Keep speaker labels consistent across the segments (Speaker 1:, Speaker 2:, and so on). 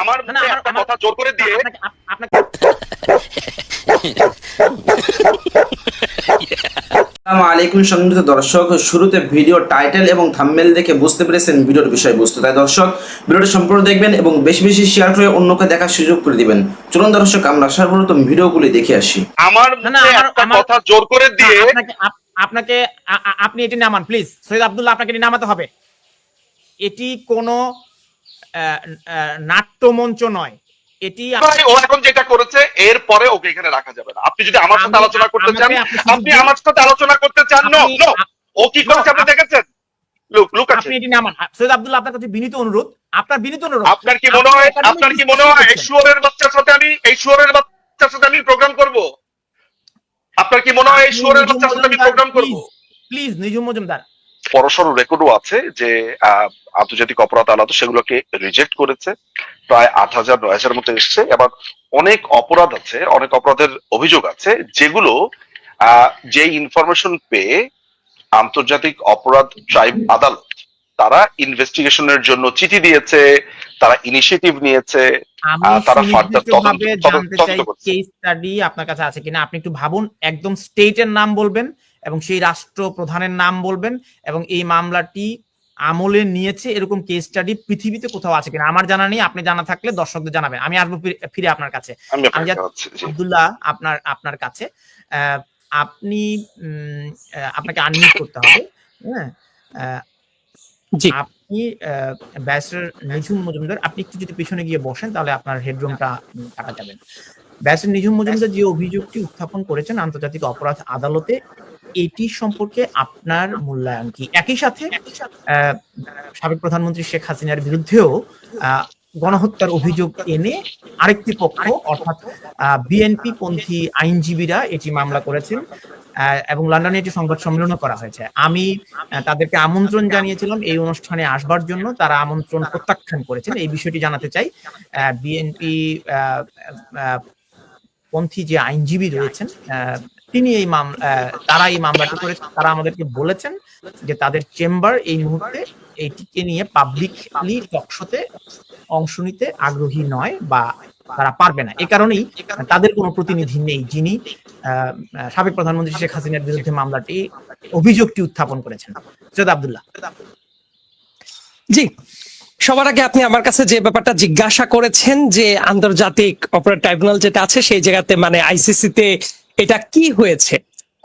Speaker 1: আমার মুখে একটা কথা জোর করে দিয়ে
Speaker 2: আপনাকে
Speaker 3: আসসালামু আলাইকুম সম্মানিত দর্শক। শুরুতে ভিডিও টাইটেল এবং থাম্বনেল দেখে বুঝতে পেরেছেন ভিডিওর বিষয়বস্তু। তাই দর্শক ভিডিওটি সম্পূর্ণ দেখবেন এবং বেশি বেশি শেয়ার করে অন্যকে দেখার সুযোগ করে দিবেন। চলুন দর্শক আমরা সর্বপ্রথম ভিডিওগুলি দেখে আসি।
Speaker 1: আমার একটা কথা জোর করে দিয়ে
Speaker 2: আপনাকে আপনি এটি নামান প্লিজ। সৈয়দ আব্দুল্লাহ আপনাকে এটি নামাতে হবে। এটি কোনো নাট্যমঞ্চ নয়। এটি
Speaker 1: ও এখন যেটা করেছে এর পরে ওকে এখানে রাখা যাবে না। আপনি যদি আমার সাথে আলোচনা করতে চান
Speaker 2: আপনি।
Speaker 1: আমার সাথে আলোচনা করতে চান নো নো ও কি করেছে আপনি দেখেছেন? লুক লুক আছে
Speaker 2: আপনি এটি নামান সৈয়দ আব্দুল্লাহ আপনার কাছে বিনীত অনুরোধ। আপনার বিনীত অনুরোধ।
Speaker 1: আপনার কি মনে হয় আপনার কি মনে হয় এই শুয়োরের বাচ্চার সাথে আমি এই শুয়োরের বাচ্চার সাথে আমি প্রোগ্রাম করব? আপনার কি মনে হয় এই শুয়োরের বাচ্চার সাথে আমি প্রোগ্রাম করব?
Speaker 2: প্লিজ নিজুম মজুমদার।
Speaker 1: বড়সড় রেকর্ডও আছে যে আন্তর্জাতিক অপরাধ আদালত সেগুলোকে রিজেক্ট করেছে। প্রায় আট হাজার নয় হাজার মতো এসছে। এবার অনেক অপরাধ আছে অনেক অপরাধের অভিযোগ আছে যেগুলো যে ইনফরমেশন পেয়ে আন্তর্জাতিক অপরাধ ট্রাইব আদালত তারা ইনভেস্টিগেশনের জন্য চিঠি দিয়েছে তারা ইনিশিয়েটিভ নিয়েছে তারা further তদন্ত- করছে।
Speaker 2: কেস স্টাডি আপনার কাছে আছে কিনা? আপনি একটু ভাবুন একদম স্টেটের নাম বলবেন এবং সেই রাষ্ট্র প্রধানের নাম বলবেন এবং এই মামলাটি আমলে নিয়েছে এরকম কেস স্টাডি পৃথিবীতে কোথাও আছে কিনা। আমার জানা নেই আপনি জানা থাকলে দর্শকদের জানাবেন। আমি আসব ফিরে- আপনার কাছে।
Speaker 1: আমি।
Speaker 2: আব্দুল্লাহ আপনার আপনার কাছে। আহ, আপনি উম, আহ, আপনাকে আনমিউট করতে হবে। হ্যাঁ? আপনি ব্যাসের নিঝুম মজুমদার আপনি একটু যদি পিছনে গিয়ে বসেন তাহলে আপনার হেডরুমটা কাটা যাবেন ব্যাসের নিঝুম মজুমদার যে অভিযোগটি উত্থাপন করেছেন আন্তর্জাতিক অপরাধ আদালতে এটি সম্পর্কে আপনার মূল্যায়ন কি? একই সাথে সাবেক প্রধানমন্ত্রী শেখ হাসিনার বিরুদ্ধেও গণহত্যার অভিযোগ এনে আরেকটি পক্ষ, অর্থাৎ বিএনপি পন্থী আইনজীবীরা এটি মামলা করেছেন এবং লন্ডনে এটি সংবাদ সম্মেলনও করা হয়েছে। আমি তাদেরকে আমন্ত্রণ জানিয়েছিলাম এই অনুষ্ঠানে আসবার জন্য। তারা আমন্ত্রণ প্রত্যাখ্যান করেছেন। এই বিষয়টি জানাতে চাই বিএনপি পন্থী যে আইনজীবী রয়েছেন তিনি এই মামলা তারা এই মামলাটি করেছেন তারা আমাদেরকে বলেছেন যে তাদের চেম্বার এই মুহূর্তে এইটিকে নিয়ে পাবলিকলি টকশোতে অংশ নিতে আগ্রহী নয় বা তারা পারবে না। এ কারণেই তাদের কোনো প্রতিনিধি নেই যিনি সাবেক প্রধানমন্ত্রী শেখ হাসিনার বিরুদ্ধে মামলাটি, অভিযোগটি উত্থাপন করেছেন। সৈয়দ আব্দুল্লাহ।
Speaker 4: জি, সবার আগে আপনি আমার কাছে যে ব্যাপারটা জিজ্ঞাসা করেছেন যে আন্তর্জাতিক অপরাধ ট্রাইব্যুনাল যেটা আছে সেই জায়গাতে মানে আইসিসিতে এটা কি হয়েছে?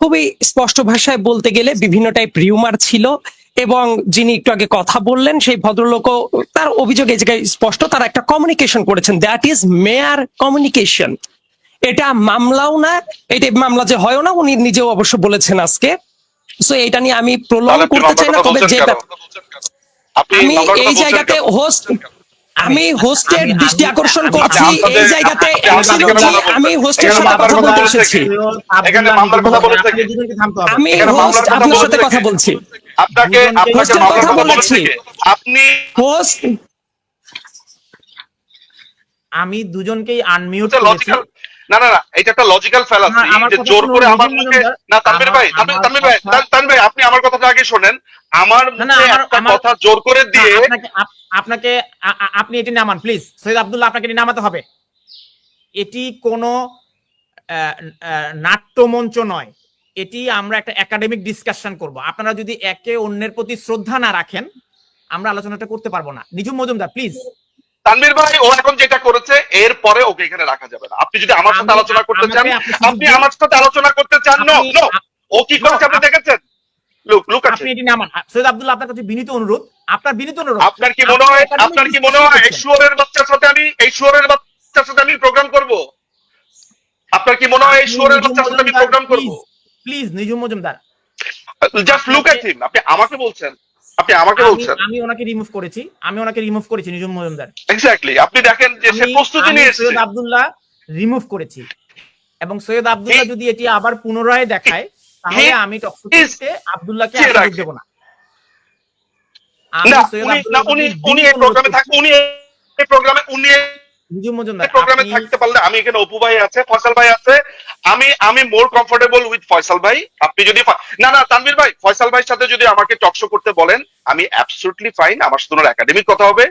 Speaker 4: খুবই স্পষ্ট ভাষায় বলতে গেলে বিভিন্ন টাইপ রিউমার ছিল এবং যিনি একটু আগে কথা বললেন সেই ভদ্রলোকও তার অভিযোগ এই জায়গায় স্পষ্ট তারা একটা কমিউনিকেশন করেছেন। দ্যাট ইজ মেয়ার কমিউনিকেশন এটা মামলাও না এটা মামলা যে হয় না উনি নিজেও অবশ্য বলেছেন আজকে। সো এটা নিয়ে আমি প্রলং করতে চাই না তবে
Speaker 1: বলছেন
Speaker 4: যে
Speaker 1: কেন?
Speaker 4: ব্যাপার-
Speaker 1: আপনি
Speaker 4: আমি এই জায়গাতে হোস্ট আমি হোস্টের দৃষ্টি আকর্ষণ করছি এই জায়গাতে। আমি হোস্টের
Speaker 1: এখানে
Speaker 4: সাথে কথা বলতে এসেছি।
Speaker 1: এখানে মামলার কথা বলেছে
Speaker 4: আমি হোস্ট আপনার সাথে কথা বলছি।
Speaker 1: আপনাকে আপনাকে
Speaker 4: হোস্টের
Speaker 1: মামলার
Speaker 4: কথা বলেছি।
Speaker 1: আপনি
Speaker 4: হোস্ট
Speaker 2: আমি দুজনকেই আনমিউট করেছি।
Speaker 1: না না না এটা একটা লজিক্যাল ফ্যালাসি যে জোর করে আমার মুখে না তানভীর ভাই তানভীর ভাই তানভীর ভাই আপনি আমার কথাটা আগে শোনেন। আমার মুখে একটা কথা জোর করে দিয়ে
Speaker 2: আপনাকে আপনি এটি নামান প্লিজ সৈয়দ আব্দুল্লাহ আপনাকে এটি নামাতে হবে। এটি কোনো নাট্যমঞ্চ নয়। এটি আমরা একটা একাডেমিক ডিসকাশন করব। আপনারা যদি একে অন্যের প্রতি শ্রদ্ধা না রাখেন আমরা আলোচনাটা করতে পারব না। নিজুম মজুমদার প্লিজ
Speaker 1: তানভীর ভাই ও এখন যেটা করেছে এর পরে ওকে এখানে রাখা যাবে না। আপনি যদি আমার সাথে আলোচনা করতে চান
Speaker 2: আপনি।
Speaker 1: আমার সাথে আলোচনা করতে চান নো নো ও কি করেছে আপনি দেখেছেন? লুক লুক আছে
Speaker 2: আপনি এটি নামান সৈয়দ আব্দুল্লাহ আপনার কাছে বিনীত অনুরোধ। আপনার বিনীত অনুরোধ।
Speaker 1: আপনার কি মনে হয় আপনার কি মনে হয় এই শুয়োরের বাচ্চার সাথে আমি এই শুয়োরের বাচ্চার সাথে আমি প্রোগ্রাম করব? আপনার কি মনে হয় এই শুয়োরের বাচ্চার সাথে আমি প্রোগ্রাম করব?
Speaker 2: Please Nijhum Majumdar.
Speaker 1: Just look at him আপনি আমাকে বলছেন আপনি আমাকে
Speaker 2: আমি-
Speaker 1: বলছেন।
Speaker 2: আমি ওনাকে রিমুভ করেছি। আমি ওনাকে রিমুভ করেছি নিজুম মজুমদার।
Speaker 1: এক্স্যাক্টলি আপনি দেখেন যে সে প্রস্তুতি নিয়ে এসেছে।
Speaker 2: সৈয়দ আব্দুল্লাহ রিমুভ করেছি। এবং সৈয়দ আব্দুল্লাহ যদি এটি আবার পুনরায় দেখায় তাহলে আমি আব্দুল্লাহকে আর দেব না।
Speaker 1: না উনি উনি এই প্রোগ্রামে। থাক উনি এই প্রোগ্রামে উনি
Speaker 2: নিজুম মজুমদার
Speaker 1: প্রোগ্রামে থাকতে পারলে আমি এখানে অপু ভাই আছে ফয়সাল ভাই আছে আমি আমি মোর কমফোর্টেবল উইথ ফয়সাল ভাই। আপনি যদি না না তানভীর ভাই ফয়সাল ভাইয়ের সাথে যদি আমাকে টকশো করতে বলেন আমি অ্যাবসলুটলি ফাইন আমার ওনার একাডেমিক কথা হবে।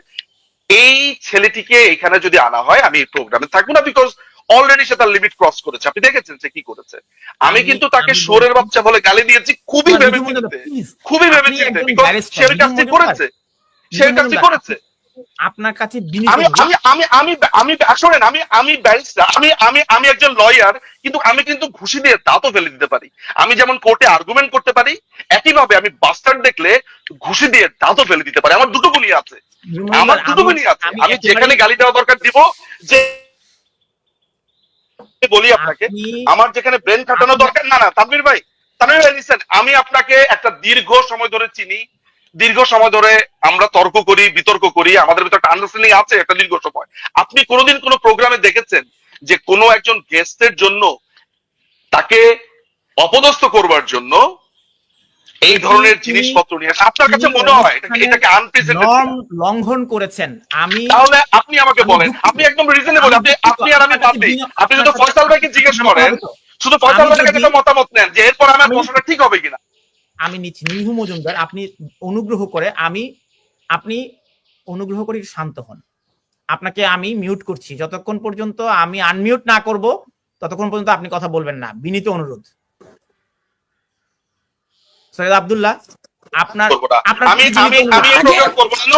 Speaker 1: এই ছেলেটিকে এখানে যদি আনা হয় আমি এই প্রোগ্রামে থাকব না বিকজ অলরেডি সে তার লিমিট ক্রস করেছে। আপনি দেখেছেন সে কি করেছে? আমি কিন্তু তাকে সোরের বাচ্চা বলে গালি দিয়েছি খুবই ভেবে খুবই ভেবে চিনতে বিকজ সে ওই কাজটি করেছে। সে ওই কাজটি করেছে।
Speaker 2: আপনার কাছে
Speaker 1: আমি আমি আমি আমি আমি আমি আমি ব্যারিস্টার আমি আমি আমি একজন লয়ার কিন্তু আমি কিন্তু ঘুষি দিয়ে দাঁতও ফেলে দিতে পারি। আমি যেমন কোর্টে আর্গুমেন্ট করতে পারি একইভাবে আমি বাস্টার দেখলে ঘুষি দিয়ে দাঁতও ফেলে দিতে পারি। আমার দুটো গুলি আছে। আমার দুটো গুলি আছে। আমি যেখানে গালি দেওয়া দরকার দিব যে বলি আপনাকে আমার যেখানে ব্রেন খাটানো দরকার না না তানভীর ভাই তানভীর ভাই লিসেন আমি আপনাকে একটা দীর্ঘ সময় ধরে চিনি। দীর্ঘ সময় ধরে আমরা তর্ক করি বিতর্ক করি আমাদের ভিতরে একটা আন্ডারস্ট্যান্ডিং আছে একটা দীর্ঘ সময়। আপনি কোনোদিন কোনো প্রোগ্রামে দেখেছেন যে কোনো একজন গেস্টের জন্য তাকে অপদস্থ করবার জন্য এই ধরনের জিনিসপত্র নিয়ে আপনার কাছে মনে হয় এটাকে- আনপ্রেসিডেন্টেড
Speaker 2: লঙ্ঘন করেছেন। আমি
Speaker 1: তাহলে আপনি আমাকে বলেন। আপনি একদম রিজনেবল আপনি আপনি আর আমি
Speaker 2: আপনার
Speaker 1: বাদ দিই। আপনি যদি ফয়সাল ভাইকে জিজ্ঞেস করেন। শুধু ফয়সাল ভাইয়ের কাছে মতামত নেন যে এরপর আমার
Speaker 2: আমি-
Speaker 1: প্রশ্নটা ঠিক হবে কিনা।
Speaker 2: আমি নিচ্ছি। নিহু মজুমদার, আপনি অনুগ্রহ করে আমি, আপনি অনুগ্রহ করে শান্ত হন। আপনাকে আমি মিউট করছি। যতক্ষণ পর্যন্ত আমি আনমিউট না করব, ততক্ষণ পর্যন্ত আপনি কথা বলবেন না। বিনীত অনুরোধ। সৈয়দ আব্দুল্লাহ। আপনার
Speaker 1: আমি আমি আমি করব না।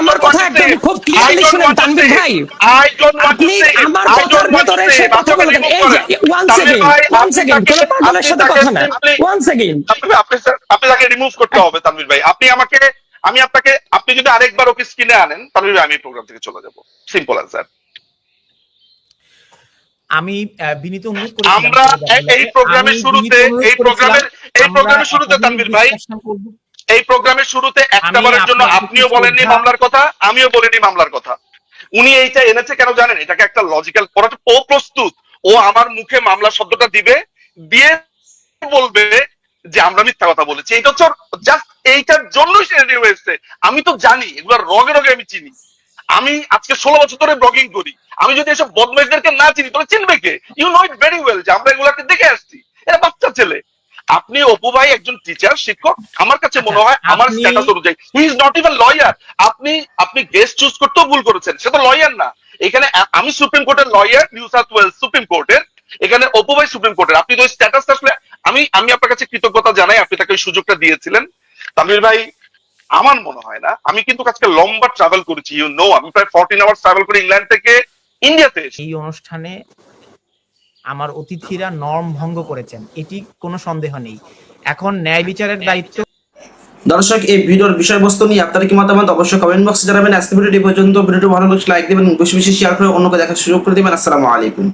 Speaker 4: আমার কথা একদম খুব
Speaker 1: don't
Speaker 4: শুনেন, তানভীর ভাই। আপনি আমার কথার ভেতরে সে কথা
Speaker 1: remove
Speaker 4: এই যে ওয়ান সেকেন্ড ওয়ান সেকেন্ড কোন পাগলের সাথে কথা না। ওয়ান সেকেন্ড
Speaker 1: আপনি আপনি আপনি তাকে রিমুভ করতে হবে তানভীর ভাই। আপনি আমাকে আমি আপনাকে আপনি যদি আরেকবার ওকে স্ক্রিনে আনেন তানভীর ভাই আমি প্রোগ্রাম থেকে চলে যাব। সিম্পল অ্যান্সার
Speaker 2: আমি বিনীত অনুরোধ করেছিলাম
Speaker 1: আমরা এই প্রোগ্রামের শুরুতে এই প্রোগ্রামের এই প্রোগ্রামের শুরুতে তানভীর ভাই। এই প্রোগ্রামের শুরুতে একটাবারের জন্য আপনিও বলেননি মামলার কথা আমিও বলিনি মামলার কথা। উনি এইটা এনেছে কেন জানেন? এটাকে একটা লজিক্যাল ও প্রস্তুত। ও আমার মুখে মামলা শব্দটা দিবে দিয়ে বলবে যে আমরা মিথ্যা কথা বলেছি। এইটা হচ্ছে জাস্ট এইটার জন্যই সে রেডি হয়েছে। আমি তো জানি এগুলো রগে রগে আমি চিনি। আমি আজকে ষোলো বছর ধরে ব্লগিং করি। আমি যদি এসব বদমাইশদেরকে না চিনি তাহলে চিনবে কে? You know it very well যে আমরা এগুলাকে দেখে আসছি। এরা বাচ্চা ছেলে। আপনি অপু ভাই একজন টিচার শিক্ষক আমার কাছে মনে হয় আমার স্ট্যাটাস অনুযায়ী। He is not even lawyer আপনি আপনি গেস্ট চুজ করতেও ভুল করেছেন। সে তো লয়ার না। এখানে আমি সুপ্রিম কোর্টের lawyer New South Wales supreme কোর্টের এখানে অপু ভাই সুপ্রিম কোর্টের আপনি তো স্ট্যাটাস আসলে আমি আমি আপনার কাছে কৃতজ্ঞতা জানাই আপনি তাকে ওই সুযোগটা দিয়েছিলেন। তামির ভাই আমার মনে হয় না আমি কিন্তু আজকে লম্বা ট্রাভেল করেছি ইউ নো আমি প্রায় ফোরটিন আওয়ার্স ট্রাভেল করে ইংল্যান্ড থেকে ইন্ডিয়াতে
Speaker 2: এই অনুষ্ঠানে আমার অতিথিরা নর্ম ভঙ্গ করেছেন। এটি কোনো সন্দেহ নেই। এখন ন্যায় বিচারের দায়িত্ব
Speaker 3: দর্শক, এই ভিডিওর বিষয়বস্তু নিয়ে আপনার কি মতামত অবশ্যই কমেন্ট বক্সে জানাবেন। আজকে ভিডিওটি পর্যন্ত। ভিডিওটি ভালো লাগলে লাইক দেবেন বেশি বেশি শেয়ার করে অন্যকে দেখার সুযোগ করে দেবেন। আসসালামু আলাইকুম।